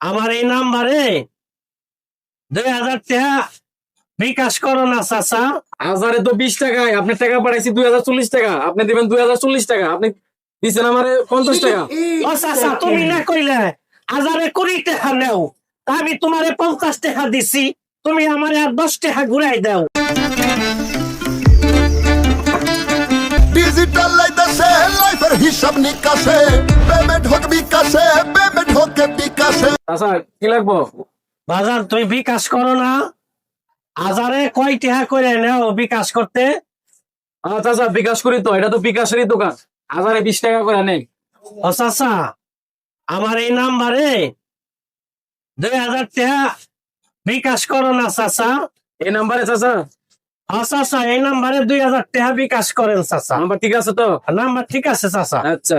আমার এই নাম্বারে দুই হাজার টাকা বিকাশ করো না চাচা। হাজারে তো বিশ টাকায় আপনি টাকা পাঠাইছি দুই হাজার চল্লিশ টাকা আপনি দিবেন দুই হাজার চল্লিশ টাকা আপনি দিচ্ছেন আমারে পঞ্চাশ টাকা। ও চাচা তুমি না কইলে হাজারে কুড়ি টাকা নেও আমি তোমারে পঞ্চাশ টাকা দিছি তুমি আমার আর দশ টাকা ঘুরাই দাও। ডিজিটাল লাইফের হিসাব নিকাশে পেমেন্ট হোক বিকাশে পেমেন্ট হোক বিকাশে। আচ্ছা কি লাগবো? বাজার তুমি বিকাশ করো না। হাজারে কয় টাকা করে নেও বিকাশ করতে? আচ্ছা আচ্ছা বিকাশ করি তো এটা তো বিকাশেরই দোকান। হাজারে বিশ টাকা করে নেই। চাচা আমার এই নাম্বারে দুই হাজার টাকা বিকাশ করো না চাচা। এই নাম্বারে চাচা? ও চাচা এই নাম্বারে দুই হাজার টাকা বিকাশ করেন চাচা। নাম্বার ঠিক আছে তো? নাম্বার ঠিক আছে চাচা। আচ্ছা।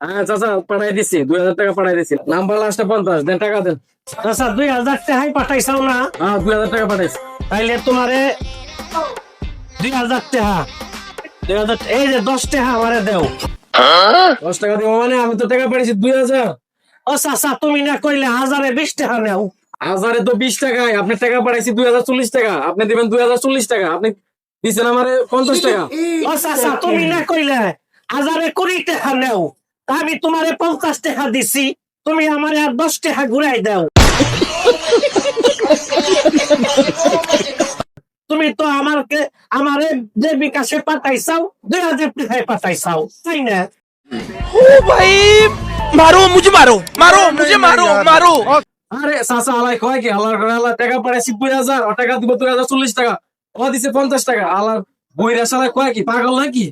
হ্যাঁ চাচা পাঠাই দিছি। দুই হাজার টাকা পাঠাই দিছি। নাম্বার লাস্টে পঞ্চাশ। দেন টাকা দেন। চাচা দুই হাজার টাকাই পাঠাইছাও না? হ্যাঁ দুই হাজার টাকা পাঠাইছি। তাইলে তোমারে দুই হাজার টাকা। দুই হাজার এই যে দশ টাকা আমারে দেও। দশ টাকা দিব মানে আমি তো টাকা পাঠাইছি দুই হাজার। ও চাচা তুমি না কইলে হাজারে বিশ টাকা নেও। হাজারে তো বিশ টাকায়। আপনি টাকা পাঠাইছি দুই হাজার চল্লিশ টাকা। আপনি দিবেন দুই হাজার চল্লিশ টাকা। আপনি দিচ্ছেন আমারে পঞ্চাশ টাকা। ও চাচা তুমি না কইলে হাজারে কুড়ি টাকা নেও। আমি তোমারে পঞ্চাশ টাকা দিছি তুমি আমার আর দশ টাকা ঘুরাই দাও। তুমি তো আমারকে আমারে যে বিকাশে পাঠাইছাও দুই হাজার টাকায় পাঠাইছাও তাই না? ও ভাই মারো মুঝে মারো মারো মুঝে মারো মারো। আরে সাসা আলাই কয় কি করে টাকা পাঠাইছি দুই হাজার ও টাকা দিব দুই হাজার চল্লিশ টাকা। ও দিছে পঞ্চাশ টাকা আল্লাহ বইরা সালাই কয় কি পাগল নাকি?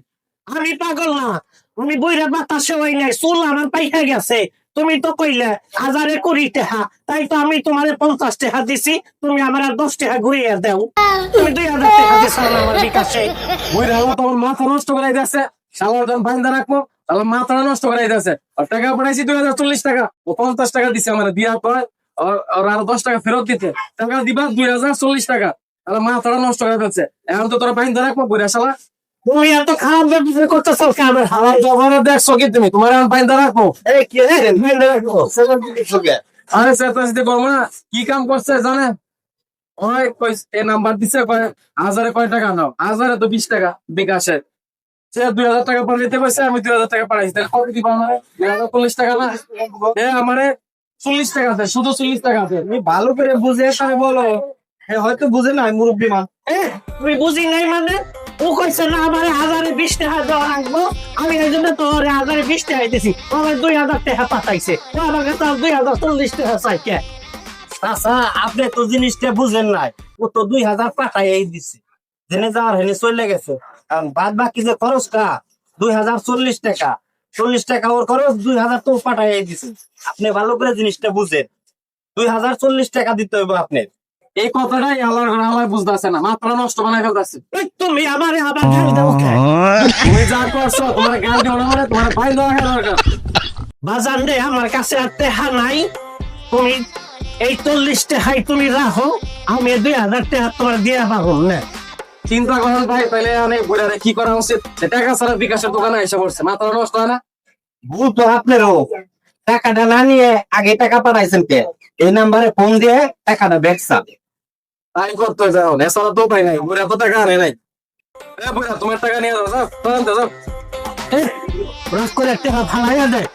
আমি পাগল না আমি বইরা বাতাসে হই নাই, চুল আমার পাইকা গেছে। তুমি তো কইলে, হাজারে কুড়ি টাকা তাই তো আমি তোমার পঞ্চাশ টাকা দিছি, তুমি আমার আর দশ টাকা ঘুরিয়ে দাও। তুমি দুই হাজার টাকা দিছো আমার বিকাশে। বইরা তোমার মাথা নষ্ট করে দিয়েছে। দাম ফাইন্দা রাখব, তাহলে মাথাটা নষ্ট করে দিয়েছে। আর টাকা পাঠাইছি দুই হাজার চল্লিশ টাকা। ও পঞ্চাশ টাকা দিছে আমার, দিয়া পর আর আর দশ টাকা ফেরত দিতে। টাকা দিবা দুই হাজার চল্লিশ টাকা। তাহলে মাথাটা নষ্ট করে ফেলছে এখন তো তোরা ফাইন্দা রাখব, বইরা শালা তুমি এত খারাপ ব্যবহার করতেছো কেন? হাওয়াই তোমার দেখছ কি তুমি? তোমার রাখব? এই না। কাম করছে জানে? ওই কই এ নাম্বার দিছে কয় হাজারে কয় টাকা নাও? হাজারে তো বিশ টাকা বিকাশে। সে দুই হাজার টাকা আমি দুই হাজার টাকা পাঠাইছি। তাহলে কত দিবা আমারে? দুই হাজার চল্লিশ টাকা না? এ আমারে চল্লিশ টাকা আছে শুধু চল্লিশ টাকা আছে তুমি ভালো করে বুঝে বলো। হ্যাঁ হয়তো বুঝে নাই মুরব্বী মান। এ, তুমি বুঝি নাই মানে? ও কইছে, না হাজারে বিশ টাকা দেওয়া আমি এই জন্য তোর হাজারে বিশ টাকা আমার দুই হাজার টাকা পাঠাইছে। ও দুই হাজার চল্লিশ টাকা চাইছে আচ্ছা আপনি তো জিনিসটা বুঝেন নাই। ও তো দুই হাজার পাঠাই দিছে। জেনে যাওয়ার হেনে চলে গেছে। কারণ বাদ বাকি যে খরচটা, দুই হাজার চল্লিশ টাকা। চল্লিশ টাকা ওর খরচ, দুই হাজার তো পাঠাই দিছে। আপনি ভালো করে জিনিসটা বুঝেন। দুই হাজার চল্লিশ টাকা দিতে হইব আপনি এই কথাটাই আল্লাহর ঘরে আল্লাহ বুঝতেছে না। মাত্রা নষ্ট বানাই ফেলতেছে। তুমি আমারে আবার গালি দাও তুমি যা করছ তোমার গাল দিও না মানে তোমার ভাই দেওয়া দরকার বাজার রে আমার কাছে আর নাই। তুমি এই চল্লিশ তুমি রাখো আমি দুই হাজার টাকা তোমার দিয়ে পাবো না। চিন্তা করেন ভাই তাহলে অনেক বুড়ারে কি করা উচিত? টাকা ছাড়া বিকাশের দোকানে এসে পড়ছে নষ্ট হয় না? ভুল তো আপনারও। টাকাটা না নিয়ে আগে টাকা পাঠাইছেন কে? এই নাম্বারে ফোন দিয়ে টাকাটা ব্যাগসা তাই করতে যাও এছাড়া তো উপায় নাই, বুড়া টাকা আনে নাই? এ বুড়া, তোমার টাকা নিয়ে যাও যাও রাগ করে টাকা ফালাইয়া দেয়